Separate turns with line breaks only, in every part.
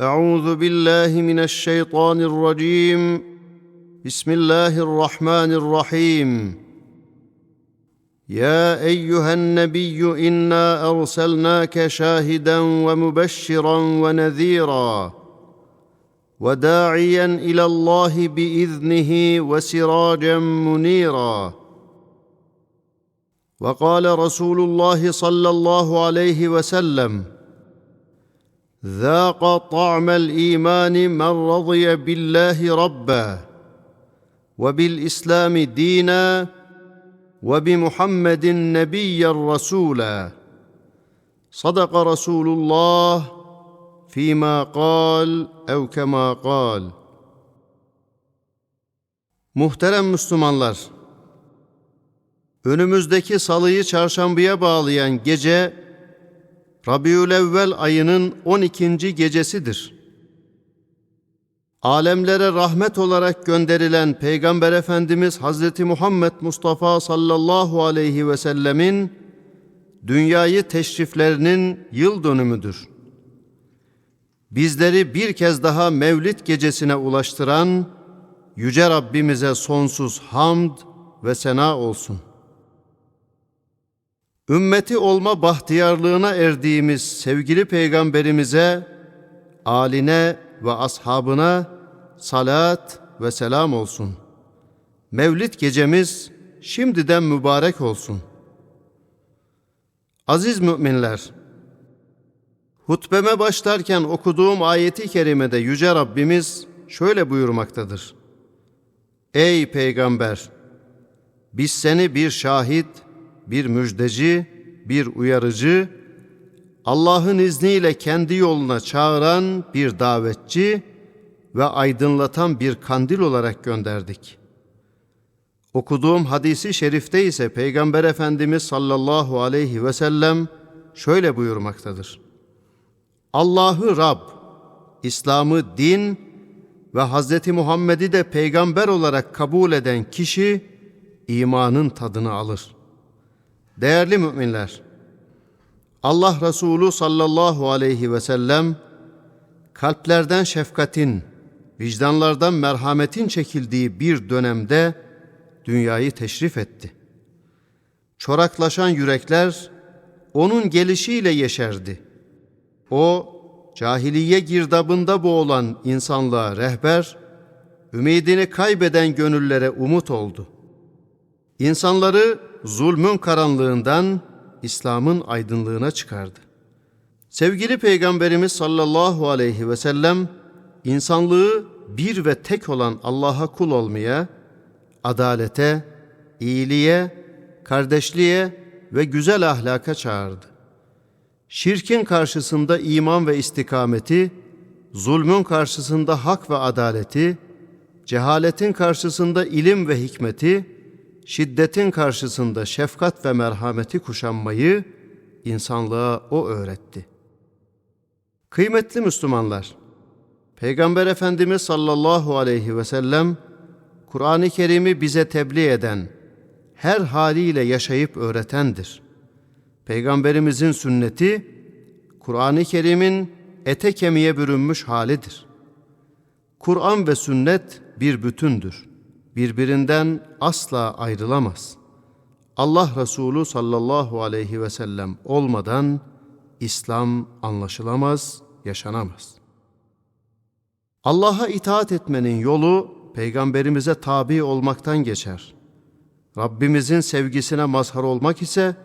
أعوذ بالله من الشيطان الرجيم. بسم الله الرحمن الرحيم. يا أيها النبي إنا أرسلناك شاهدا ومبشرا ونذيرا وداعيا إلى الله بإذنه وسراجا منيرا. وقال رسول الله صلى الله عليه وسلم ذاق طعم الايمان من رضي بالله ربا وبالاسلام دينا وبمحمد نبيا رسولا صدق رسول الله فيما قال او كما قال Muhterem Müslümanlar, önümüzdeki salıyı çarşambaya bağlayan gece Rabiülevvel ayının 12. gecesidir. Alemlere rahmet olarak gönderilen Peygamber Efendimiz Hazreti Muhammed Mustafa sallallahu aleyhi ve sellemin dünyayı teşriflerinin yıl dönümüdür. Bizleri bir kez daha Mevlid gecesine ulaştıran Yüce Rabbimize sonsuz hamd ve sena olsun. Ümmeti olma bahtiyarlığına erdiğimiz sevgili peygamberimize, aline ve ashabına salat ve selam olsun. Mevlid gecemiz şimdiden mübarek olsun. Aziz müminler, hutbeme başlarken okuduğum ayeti kerimede Yüce Rabbimiz şöyle buyurmaktadır. Ey peygamber! Biz seni bir şahit, bir müjdeci, bir uyarıcı, Allah'ın izniyle kendi yoluna çağıran bir davetçi ve aydınlatan bir kandil olarak gönderdik. Okuduğum hadisi şerifte ise Peygamber Efendimiz sallallahu aleyhi ve sellem şöyle buyurmaktadır. Allah'ı Rab, İslam'ı din ve Hz. Muhammed'i de peygamber olarak kabul eden kişi imanın tadını alır.'' Değerli müminler, Allah Resulü sallallahu aleyhi ve sellem kalplerden şefkatin, vicdanlardan merhametin çekildiği bir dönemde dünyayı teşrif etti. Çoraklaşan yürekler onun gelişiyle yeşerdi. O cahiliye girdabında boğulan insanlığa rehber, ümidini kaybeden gönüllere umut oldu. İnsanları zulmün karanlığından İslam'ın aydınlığına çıkardı. Sevgili Peygamberimiz sallallahu aleyhi ve sellem insanlığı bir ve tek olan Allah'a kul olmaya, adalete, iyiliğe, kardeşliğe ve güzel ahlaka çağırdı. Şirkin karşısında iman ve istikameti, zulmün karşısında hak ve adaleti, cehaletin karşısında ilim ve hikmeti, şiddetin karşısında şefkat ve merhameti kuşanmayı insanlığa o öğretti. Kıymetli Müslümanlar, Peygamber Efendimiz sallallahu aleyhi ve sellem Kur'an-ı Kerim'i bize tebliğ eden, her haliyle yaşayıp öğretendir. Peygamberimizin sünneti Kur'an-ı Kerim'in ete kemiğe bürünmüş halidir. Kur'an ve sünnet bir bütündür birbirinden asla ayrılamaz. Allah Resulü sallallahu aleyhi ve sellem olmadan İslam anlaşılamaz, yaşanamaz. Allah'a itaat etmenin yolu peygamberimize tabi olmaktan geçer. Rabbimizin sevgisine mazhar olmak ise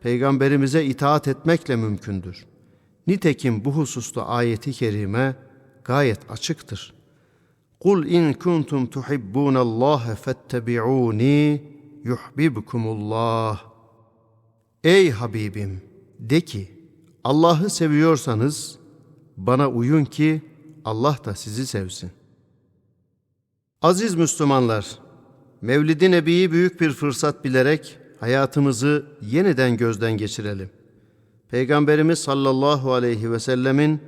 peygamberimize itaat etmekle mümkündür. Nitekim bu hususta ayeti kerime gayet açıktır. Kul in kuntum tuhibbunallaha fettebi'uni yuhibbukumullah. Ey Habibim de ki Allah'ı seviyorsanız bana uyun ki Allah da sizi sevsin. Aziz Müslümanlar, Mevlid-i Nebi'yi büyük bir fırsat bilerek hayatımızı yeniden gözden geçirelim. Peygamberimiz sallallahu aleyhi ve sellemin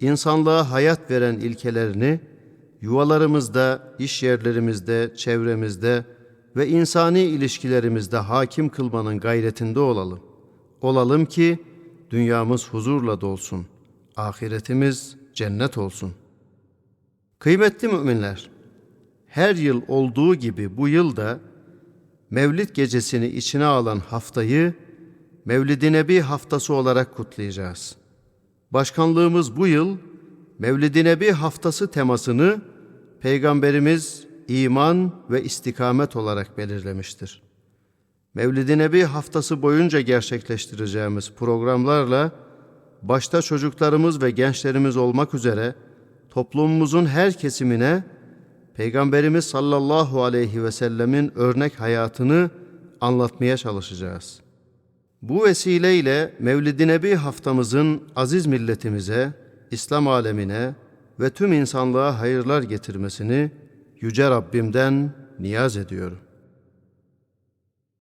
insanlığa hayat veren ilkelerini yuvalarımızda, iş yerlerimizde, çevremizde ve insani ilişkilerimizde hakim kılmanın gayretinde olalım. Olalım ki dünyamız huzurla dolsun, ahiretimiz cennet olsun. Kıymetli müminler, her yıl olduğu gibi bu yıl da Mevlid gecesini içine alan haftayı Mevlid-i Nebi haftası olarak kutlayacağız. Başkanlığımız bu yıl Mevlid-i Nebi haftası temasını Peygamberimiz iman ve istikamet olarak belirlemiştir. Mevlid-i Nebi haftası boyunca gerçekleştireceğimiz programlarla başta çocuklarımız ve gençlerimiz olmak üzere toplumumuzun her kesimine Peygamberimiz sallallahu aleyhi ve sellemin örnek hayatını anlatmaya çalışacağız. Bu vesileyle Mevlid-i Nebi haftamızın aziz milletimize, İslam alemine ve tüm insanlığa hayırlar getirmesini Yüce Rabbimden niyaz ediyorum.